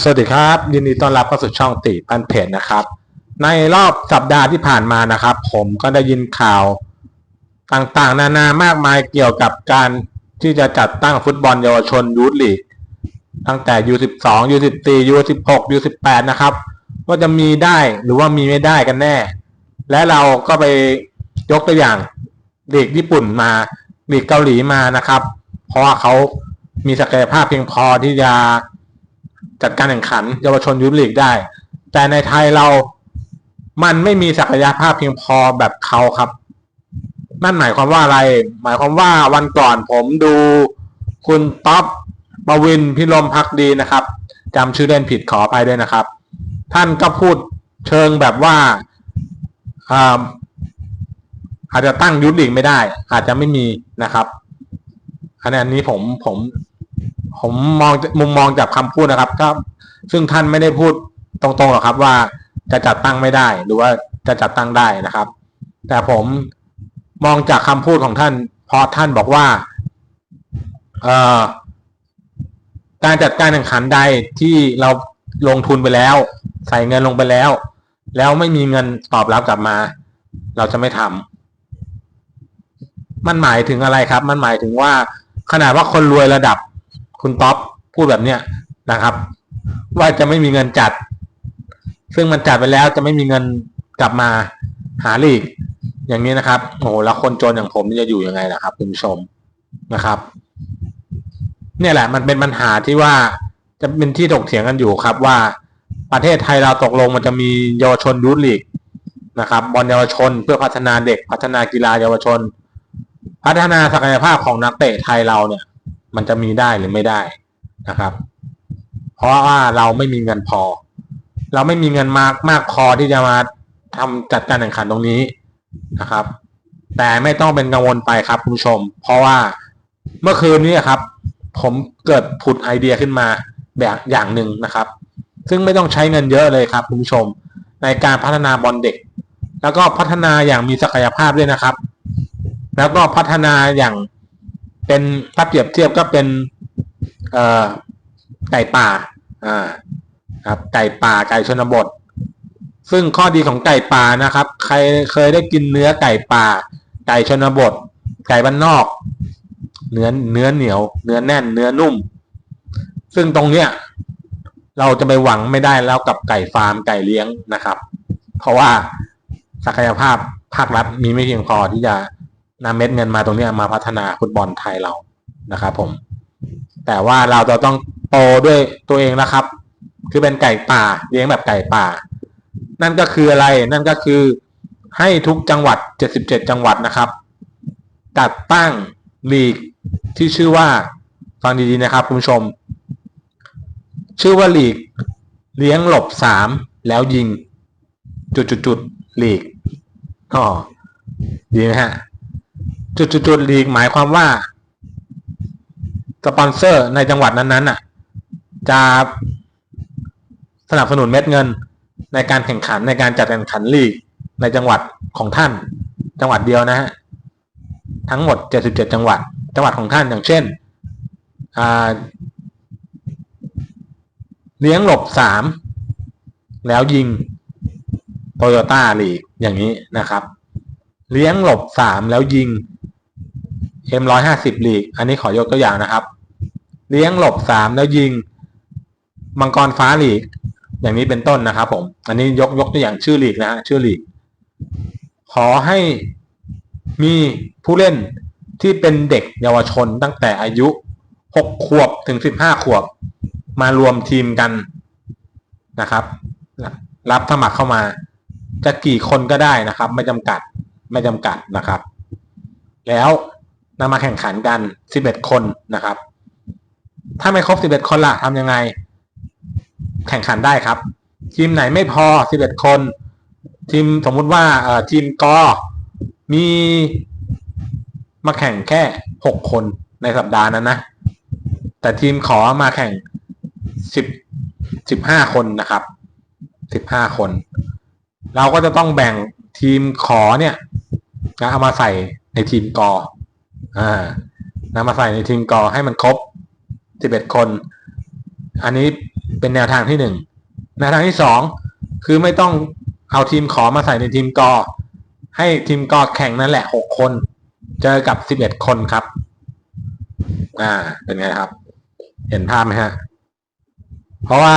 สวัสดีครับ ยินดีต้อนรับเข้าสู่ช่องติพันเพจนะครับ ในรอบสัปดาห์ที่ผ่านมานะครับ ผมก็ได้ยินข่าวต่างๆ นานามากมายเกี่ยวกับการที่จะจัดตั้งฟุตบอลเยาวชนยูทลีกตั้งแต่ U12 U14 U16 U18 นะครับว่าจะมีได้หรือว่ามีไม่ได้กันแน่ และเราก็ไปยกตัวอย่างลีกญี่ปุ่นมาลีกเกาหลีมานะครับ เพราะว่าเขามีศักยภาพเพียงพอที่จะ จัดการแข่งขันเยาวชนยูทลีกได้ แต่ในไทยเรามันไม่มีศักยภาพเพียงพอแบบเขาครับ นั่นหมายความว่าอะไร หมายความว่าวันก่อนผมดูคุณท็อปปวินพิรมพักดีนะครับจำชื่อเล่นผิดขออภัยด้วยนะครับ ท่านก็พูดเชิงแบบว่าอาอาจจะตั้งยุทธลีกไม่ได้ อาจจะไม่มีนะครับอันนี้ผมผม ผมมองมุมมองจากคำพูดนะครับก็ซึ่งท่านไม่ได้พูดตรงๆหรอกครับ ว่าจะจัดตั้งไม่ได้ หรือว่าจะจัดตั้งได้นะครับ แต่ผมมองจากคำพูดของท่าน เพราะท่านบอกว่าเอ่อการจัดการแข่งขันใดที่เราลงทุนไปแล้ว ใส่เงินลงไปแล้ว แล้วไม่มีเงินตอบรับกลับมา เราจะไม่ทำมันหมายถึงอะไรครับ มันหมายถึงว่าขนาดว่าคนรวยระดับ คุณท็อปพูดแบบเนี้ยนะครับ ว่าจะไม่มีเงินจัด ซึ่งมันจัดไปแล้วจะไม่มีเงินกลับมาหาลีก อย่างนี้นะครับโอ้โหแล้วคนจนอย่างผมจะอยู่ยังไงล่ะครับคุณผู้ชมนะครับ เนี่ยแหละ มันเป็นปัญหาที่ว่าจะเป็นที่ถกเถียงกันอยู่ครับว่าประเทศไทยเราตกลงมันจะมีเยาวชนยูทลีกนะครับบอลเยาวชนเพื่อพัฒนาเด็กพัฒนากีฬาเยาวชน พัฒนาศักยภาพของนักเตะไทยเราเนี่ย มันจะมีได้หรือไม่ได้นะครับ เพราะว่าเราไม่มีเงินพอ เราไม่มีเงินมากมากพอที่จะมาทำจัดการแข่งขันตรงนี้นะครับ แต่ไม่ต้องเป็นกังวลไปครับคุณผู้ชม เพราะว่าเมื่อคืนนี้ครับ ผมเกิดผุดไอเดียขึ้นมาแบบอย่างหนึ่งนะครับ ซึ่งไม่ต้องใช้เงินเยอะเลยครับคุณผู้ชม ในการพัฒนาบอลเด็ก แล้วก็พัฒนาอย่างมีศักยภาพด้วยนะครับ แล้วก็พัฒนาอย่าง เป็นถ้าเปรียบเทียบก็เป็นไก่ป่าอ่าครับไก่ป่าไก่ชนบท ซึ่งข้อดีของไก่ป่านะครับ ใครเคยได้กินเนื้อไก่ป่า ไก่ชนบท ไก่บ้านนอก เนื้อเนื้อเหนียว เนื้อแน่น เนื้อนุ่ม ซึ่งตรงเนี้ยเราจะไปหวังไม่ได้แล้วกับไก่ฟาร์มไก่เลี้ยงนะครับ เพราะว่าศักยภาพภาครัฐมีไม่เพียงพอที่จะ นำเม็ดเงินมาตรงนี้มาพัฒนาฟุตบอลไทยเรานะครับผม แต่ว่าเราจะต้องโตด้วยตัวเองนะครับ คือเป็นไก่ป่าเลี้ยงแบบไก่ป่า นั่นก็คืออะไรนั่นก็คือให้ทุกจังหวัด 77 จังหวัดนะครับ จัดตั้งลีกที่ชื่อว่าฟังดีๆนะครับ คุณผู้ชม ชื่อว่าลีก เลี้ยงหลบสามแล้วยิง จุดๆๆลีกอ๋อดีไหมฮะ จุดๆๆลีกหมายความว่าสปอนเซอร์ในจังหวัดนั้นๆน่ะ จะสนับสนุนเม็ดเงินในการแข่งขันในการจัดแข่งขันลีกในจังหวัดของท่าน จังหวัดเดียวนะฮะทั้งหมด 77 จังหวัด จังหวัดของท่านอย่างเช่นเลี้ยงหลบสามแล้วยิงโตโยต้าลีกอย่างนี้นะครับ เลี้ยงหลบสามแล้วยิง M ร้อยห้าสิบลีก อันนี้ขอยกตัวอย่างนะครับ เลี้ยงหลบสามแล้วยิง มังกรฟ้าลีก อย่างนี้เป็นต้นนะครับผม อันนี้ยกยกตัวอย่างชื่อลีกนะฮะชื่อลีก ขอให้มีผู้เล่นที่เป็นเด็กเยาวชนตั้งแต่อายุหกขวบถึงสิบห้าขวบ มารวมทีมกันนะครับ รับสมัครเข้ามา จะกี่คนก็ได้นะครับ ไม่จำกัดไม่จำกัดนะครับ แล้ว นำมาแข่งขันกัน 11 คนนะครับ ถ้าไม่ครบ 11 คนละทำยังไง แข่งขันได้ครับ ทีมไหนไม่พอ 11 คน ทีมสมมุติว่าทีมกอมีมาแข่งแค่ 6 คนในสัปดาห์นั้นนะ แต่ทีมขอมาแข่ง 10 15 คนนะครับ 15 คน เราก็จะต้องแบ่งทีมขอเนี่ยนะเอามาใส่ในทีมกอ อ่านำมาใส่ในทีมกอให้มันครบ11คน อันนี้เป็นแนวทางที่หนึ่งแนวทางที่สองคือไม่ต้องเอาทีมขอมาใส่ในทีมกอ ให้ทีมกอแข่งนั่นแหละหกคน เจอกับสิบเอ็ดคนครับ อ่า เป็นไงครับ เห็นภาพไหมฮะ เพราะว่า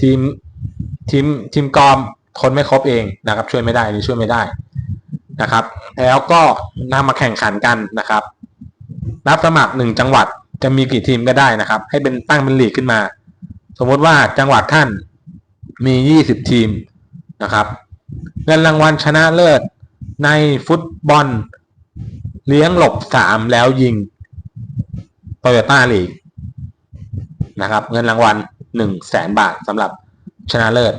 ทีมทีมทีมกอมคนไม่ครบเองนะครับ ช่วยไม่ได้นี่ช่วยไม่ได้นะครับ แล้วก็นำมาแข่งขันกันนะครับ รับสมัครหนึ่งจังหวัดจะมีกี่ทีมก็ได้นะครับ ให้เป็นตั้งเป็นลีกขึ้นมา สมมติว่าจังหวัดท่านมียี่สิบทีมนะครับเงินรางวัลชนะเลิศในฟุตบอล เลี้ยงหลบสามแล้วยิงโตโยต้าลีกนะครับ เงินรางวัลหนึ่งแสนบาทสำหรับชนะเลิศ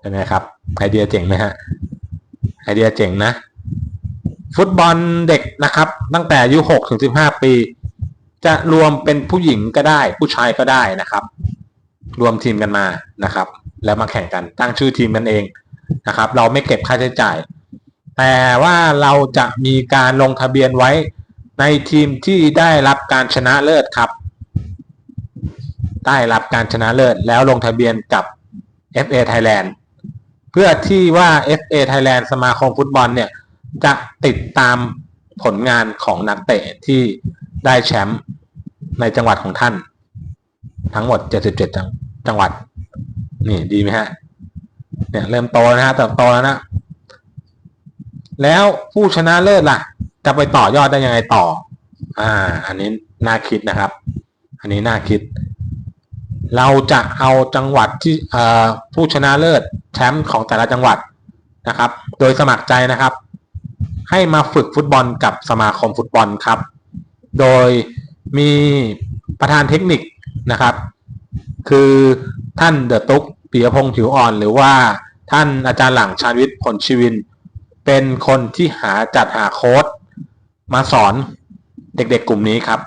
เป็นไงครับ ไอเดียเจ๋งไหมฮะไอเดียเจ๋งนะ ฟุตบอลเด็กนะครับ ตั้งแต่อายุหกถึงสิบห้าปี จะรวมเป็นผู้หญิงก็ได้ ผู้ชายก็ได้นะครับ รวมทีมกันมานะครับ แล้วมาแข่งกันตั้งชื่อทีมกันเองนะครับ เราไม่เก็บค่าใช้จ่าย แต่ว่าเราจะมีการลงทะเบียนไว้ในทีมที่ได้รับการชนะเลิศครับ ได้รับการชนะเลิศแล้วลงทะเบียนกับ FA Thailand เพื่อที่ว่า FA Thailand สมาคมฟุตบอลเนี่ย จะติดตามผลงานของนักเตะที่ได้แชมป์ในจังหวัดของท่าน ทั้งหมด 77 จังจังหวัด นี่ดีไหมฮะ เนี่ยเริ่มโตแล้วนะฮะเติบโตแล้วนะ แล้วผู้ชนะเลิศล่ะ จะไปต่อยอดได้ยังไงต่อ อ่า อันนี้น่าคิดนะครับ อันนี้น่าคิด เราจะเอาจังหวัดที่ผู้ชนะเลิศแชมป์ของแต่ละจังหวัดนะครับ โดยสมัครใจนะครับ ให้มาฝึกฟุตบอลกับสมาคมฟุตบอลครับ โดยมีประธานเทคนิคนะครับ คือท่านเดอะตุ๊กปิยพงษ์ผิวอ่อน หรือว่าท่านอาจารย์หลังชาญวิทย์ผลชีวิน เป็นคนที่หาจัดหาโค้ดมาสอนเด็กๆกลุ่มนี้ครับ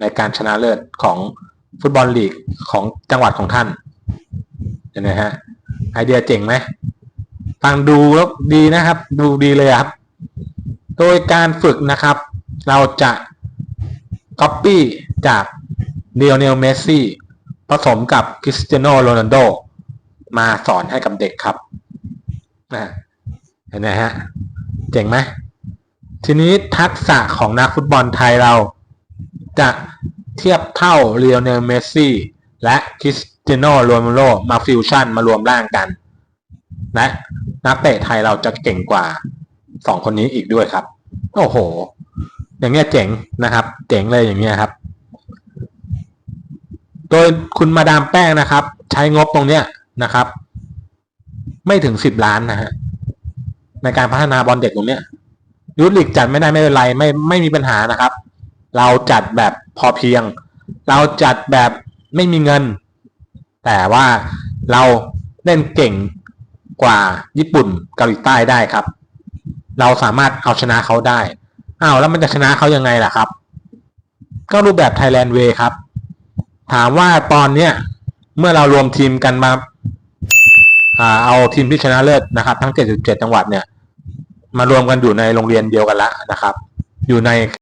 ในการชนะเลิศของฟุตบอลลีกของจังหวัดของท่านเห็นไหมฮะไอเดียเจ๋งไหม ฟังดูแล้วดีนะครับ ดูดีเลยครับ โดยการฝึกนะครับ เราจะ Copy จากเ i ียเนลเมสซี่ผสมกับคริสเตียโนโรนัลโดมาสอนให้กับเด็กครับนะเห็นไหมฮะ เจ๋งไหมทีนี้ทักษะของนักฟุตบอลไทยเรา จะเทียบเท่าเ i ีย n เนลเมสซี่และคริสเตียโนโรนัลโดมาฟิวชั่นมารวมร่างกัน และนักเตะไทยเราจะเก่งกว่าสองคนนี้อีกด้วยครับ โอ้โห อย่างเงี้ยเจ๋งนะครับ เจ๋งเลยอย่างเงี้ยครับ โดยคุณมาดามแป้งนะครับ ใช้งบตรงเนี้ยนะครับ ไม่ถึงสิบล้านนะฮะในการพัฒนาบอลเด็กตรงเนี้ยยุทธลีกจัดไม่ได้ไม่เป็นไรไม่ไม่มีปัญหานะครับ เราจัดแบบพอเพียง เราจัดแบบไม่มีเงิน แต่ว่าเราเล่นเก่ง กว่าญี่ปุ่นเกาหลีใต้ได้ครับ เราสามารถเอาชนะเขาได้อ้าวแล้วมันจะชนะเขายังไงล่ะครับ ก็รูปแบบ Thailand Way ครับ ถามว่าตอนเนี้ยเมื่อเรารวมทีมกันมาอ่าเอาทีมที่ชนะเลิศนะครับ ทั้ง 77 จังหวัดเนี่ย มารวมกันอยู่ในโรงเรียนเดียวกันแล้วนะครับ อยู่ใน